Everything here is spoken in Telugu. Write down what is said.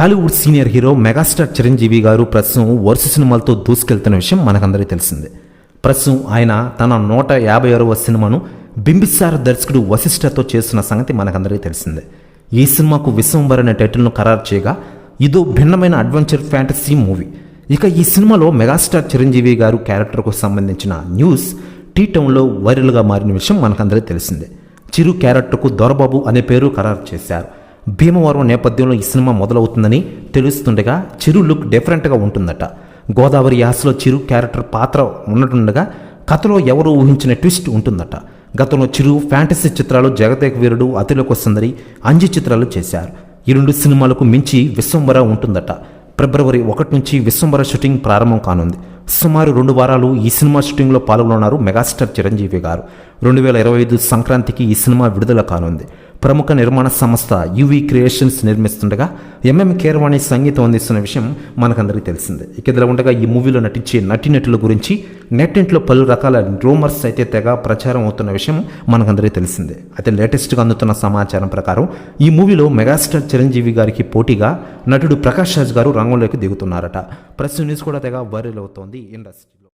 Tollywood senior hero megastar Chiranjeevi గారు ప్రస్తుతం వరుస సినిమాలతో దూసుకెళ్తున్న విషయం మనకందరికీ తెలిసిందే. ప్రస్తుతం ఆయన తన నూట యాభై ఆరవ సినిమాను బింబిసార దర్శకుడు వశిష్ఠతో చేస్తున్న సంగతి మనకందరికీ తెలిసిందే. ఈ సినిమాకు విశ్వంబర్ అనే టైటిల్ను ఖరారు చేయగా ఇదో భిన్నమైన అడ్వెంచర్ ఫ్యాంటసీ మూవీ. ఇక ఈ సినిమాలో మెగాస్టార్ చిరంజీవి గారు క్యారెక్టర్కు సంబంధించిన న్యూస్ టీ టౌన్లో వైరల్గా మారిన విషయం మనకందరికీ తెలిసిందే. చిరు క్యారెక్టర్కు దొరబాబు అనే పేరు ఖరారు చేశారు. భీమవరం నేపథ్యంలో ఈ సినిమా మొదలవుతుందని తెలుస్తుండగా చిరు లుక్ డిఫరెంట్గా ఉంటుందట. గోదావరి యాసలో చిరు క్యారెక్టర్ పాత్ర ఉన్నటుండగా కథలో ఎవరు ఊహించిన ట్విస్ట్ ఉంటుందట. గతంలో చిరు ఫ్యాంటసీ చిత్రాలు జగదేక వీరుడు అతిలోక సుందరి అంజి చిత్రాలు చేశారు. ఈ రెండు సినిమాలకు మించి విశ్వంబర ఉంటుందట. ఫిబ్రవరి ఒకటి నుంచి విశ్వంబర షూటింగ్ ప్రారంభం కానుంది. సుమారు రెండు వారాలు ఈ సినిమా షూటింగ్లో పాల్గొన్నారు మెగాస్టార్ చిరంజీవి గారు. రెండు వేల ఇరవై ఐదు సంక్రాంతికి ఈ సినిమా విడుదల కానుంది. ప్రముఖ నిర్మాణ సంస్థ యువి క్రియేషన్స్ నిర్మిస్తుండగా ఎంఎం కేరవాణి సంగీతం అందిస్తున్న విషయం మనకందరికీ తెలిసిందే. ఇక ఇదిలా ఉండగా ఈ మూవీలో నటించే నటీనటుల గురించి నెట్టింట్లో పలు రకాల రూమర్స్ అయితే తెగ ప్రచారం అవుతున్న విషయం మనకందరికీ తెలిసిందే. అయితే లేటెస్ట్గా అందుతున్న సమాచారం ప్రకారం ఈ మూవీలో మెగాస్టార్ చిరంజీవి గారికి పోటీగా నటుడు ప్రకాష్ రాజ్ గారు రంగంలోకి దిగుతున్నారట. ప్రెస్ న్యూస్ కూడా తెగ వైరల్ అవుతోంది ఇండస్ట్రీ.